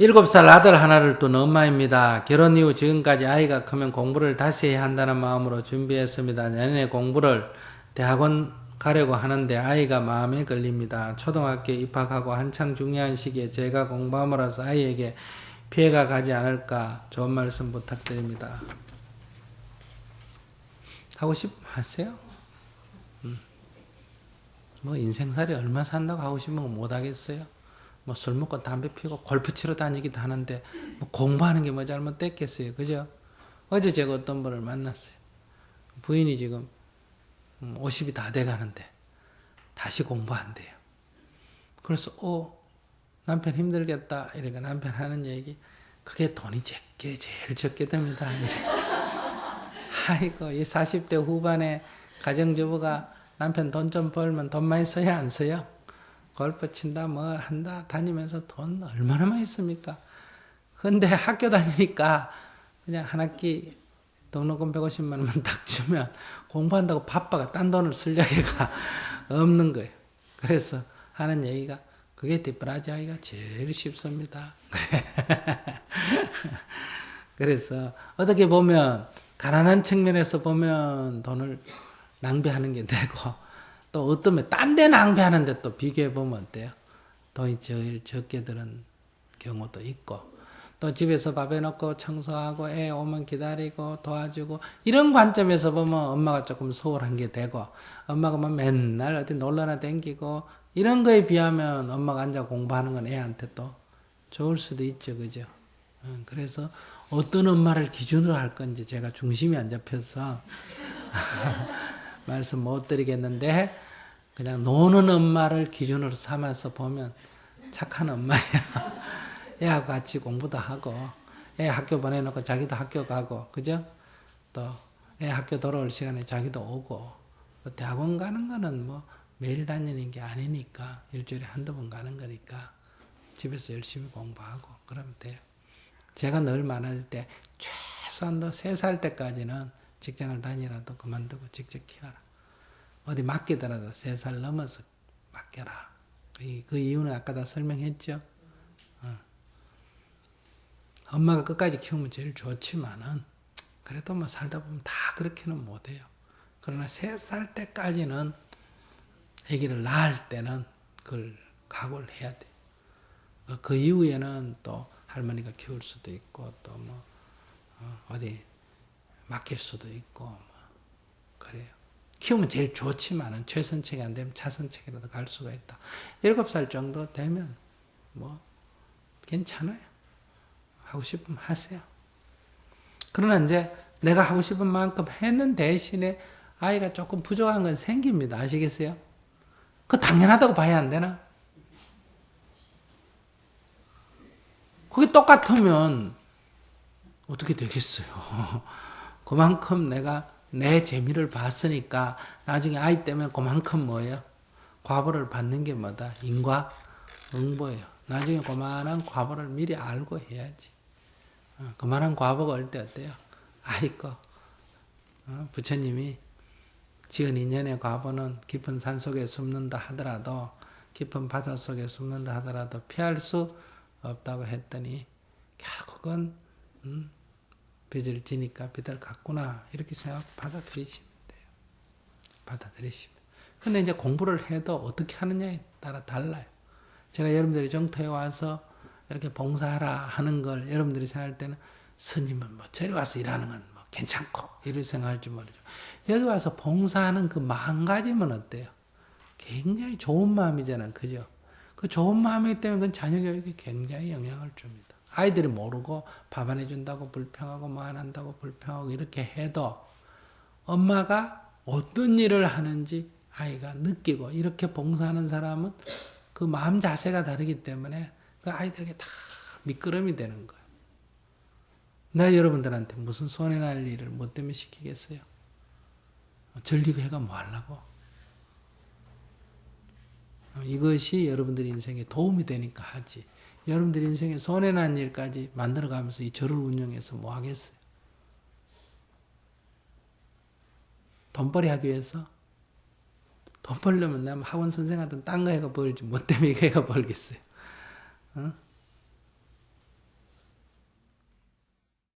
일곱 살 아들 하나를 둔 엄마입니다. 결혼 이후 지금까지 아이가 크면 공부를 다시 해야 한다는 마음으로 준비했습니다. 내년에 공부를 대학원 가려고 하는데 아이가 마음에 걸립니다. 초등학교 입학하고 한창 중요한 시기에 제가 공부함으로써 아이에게 피해가 가지 않을까 좋은 말씀 부탁드립니다. 하고 싶 하세요? 음. 뭐 인생살이 얼마 산다고 하고 싶은 거못 하겠어요? 뭐 술 먹고 담배 피고 골프 치러 다니기도 하는데 뭐 공부하는 게 뭐 잘못됐겠어요, 그죠? 어제 제가 어떤 분을 만났어요. 부인이 지금 50이 음, 다 돼 가는데 다시 공부한대요. 그래서 어 남편 힘들겠다 이러니까 남편 하는 얘기 그게 돈이 적게 제일 적게 됩니다. 아이고 이 40대 후반에 가정주부가 남편 돈 좀 벌면 돈 많이 써야 안 써요? 골프 친다 뭐 한다 다니면서 돈 얼마나 많이 씁니까? 근데 학교 다니니까 그냥 한 학기 등록금 150만 원만 딱 주면 공부한다고 바빠가 딴 돈을 쓸 여기가 없는 거예요. 그래서 하는 얘기가 그게 디프라지 하기가 제일 쉽습니다. 그래서 어떻게 보면 가난한 측면에서 보면 돈을 낭비하는 게 되고 또 어떤 딴 데 낭비하는데 또 비교해 보면 어때요? 돈이 제일 적게 드는 경우도 있고 또 집에서 밥 해놓고 청소하고 애 오면 기다리고 도와주고 이런 관점에서 보면 엄마가 조금 소홀한 게 되고 엄마가 뭐 맨날 어디 놀러나 댕기고 이런 거에 비하면 엄마가 앉아 공부하는 건 애한테 또 좋을 수도 있죠 그죠 그래서 어떤 엄마를 기준으로 할 건지 제가 중심이 안 잡혀서 말씀 못 드리겠는데 그냥 노는 엄마를 기준으로 삼아서 보면 착한 엄마야 애하고 같이 공부도 하고 애 학교 보내놓고 자기도 학교 가고 그죠? 또 애 학교 돌아올 시간에 자기도 오고 대학원 가는 거는 뭐 매일 다니는 게 아니니까 일주일에 한두 번 가는 거니까 집에서 열심히 공부하고 그러면 돼요. 제가 늘 말할 때 최소한도 세 살 때까지는 직장을 다니라도 그만두고 직접 키워라. 어디 맡기더라도 세 살 넘어서 맡겨라. 그 이유는 아까 다 설명했죠. 엄마가 끝까지 키우면 제일 좋지만은 그래도 뭐 살다 보면 다 그렇게는 못해요. 그러나 세 살 때까지는 아기를 낳을 때는 그걸 각오를 해야 돼. 그 이후에는 또 할머니가 키울 수도 있고 또 뭐 어, 디 맡길 수도 있고 뭐. 키우면 제일 좋지만은 최선책이 안 되면 차선책이라도 갈 수가 있다. 일곱 살 정도 되면 뭐 괜찮아요. 하고 싶으면 하세요. 그러나 이제 내가 하고 싶은 만큼 했는 대신에 아이가 조금 부족한 건 생깁니다. 아시겠어요? 그 당연하다고 봐야 안 되나? 그게 똑같으면 어떻게 되겠어요? 그만큼 내가 내 재미를 봤으니까 나중에 아이 때문에 그만큼 뭐예요? 과보를 받는 게 뭐다? 인과 응보예요. 나중에 그만한 과보를 미리 알고 해야지. 어, 그만한 과보가 올 때 어때요? 아이고, 어, 부처님이 지은 인연의 과보는 깊은 산 속에 숨는다 하더라도, 깊은 바다 속에 숨는다 하더라도 피할 수 없다고 했더니, 결국은, 음, 빚을 지니까 빚을 갚구나. 이렇게 생각 받아들이시면 돼요. 받아들이시면. 근데 이제 공부를 해도 어떻게 하느냐에 따라 달라요. 제가 여러분들이 정토에 와서 이렇게 봉사하라 하는 걸 여러분들이 생각할 때는 스님은 뭐 저리 와서 일하는 건 뭐 괜찮고 이렇게 생각할지 모르죠. 여기 와서 봉사하는 그 마음가짐은 어때요? 굉장히 좋은 마음이잖아요. 그죠? 그 좋은 마음이기 때문에 그 자녀 교육에 굉장히 영향을 줍니다. 아이들이 모르고 밥 안 해준다고 불평하고 뭐 안 한다고 불평하고 이렇게 해도 엄마가 어떤 일을 하는지 아이가 느끼고 이렇게 봉사하는 사람은 그 마음 자세가 다르기 때문에 그 아이들에게 다 미끄럼이 되는 거예요. 나 여러분들한테 무슨 손해 날 일을 뭐 때문에 시키겠어요? 전리고 해가 뭐 하려고? 이것이 여러분들 인생에 도움이 되니까 하지. 여러분들 인생에 손해 난 일까지 만들어가면서 이 절을 운영해서 뭐 하겠어요? 돈벌이 하기 위해서? 돈 벌려면 나 학원 선생한테 딴거 해가 벌지. 뭐 때문에 이거 해가 벌겠어요? 어?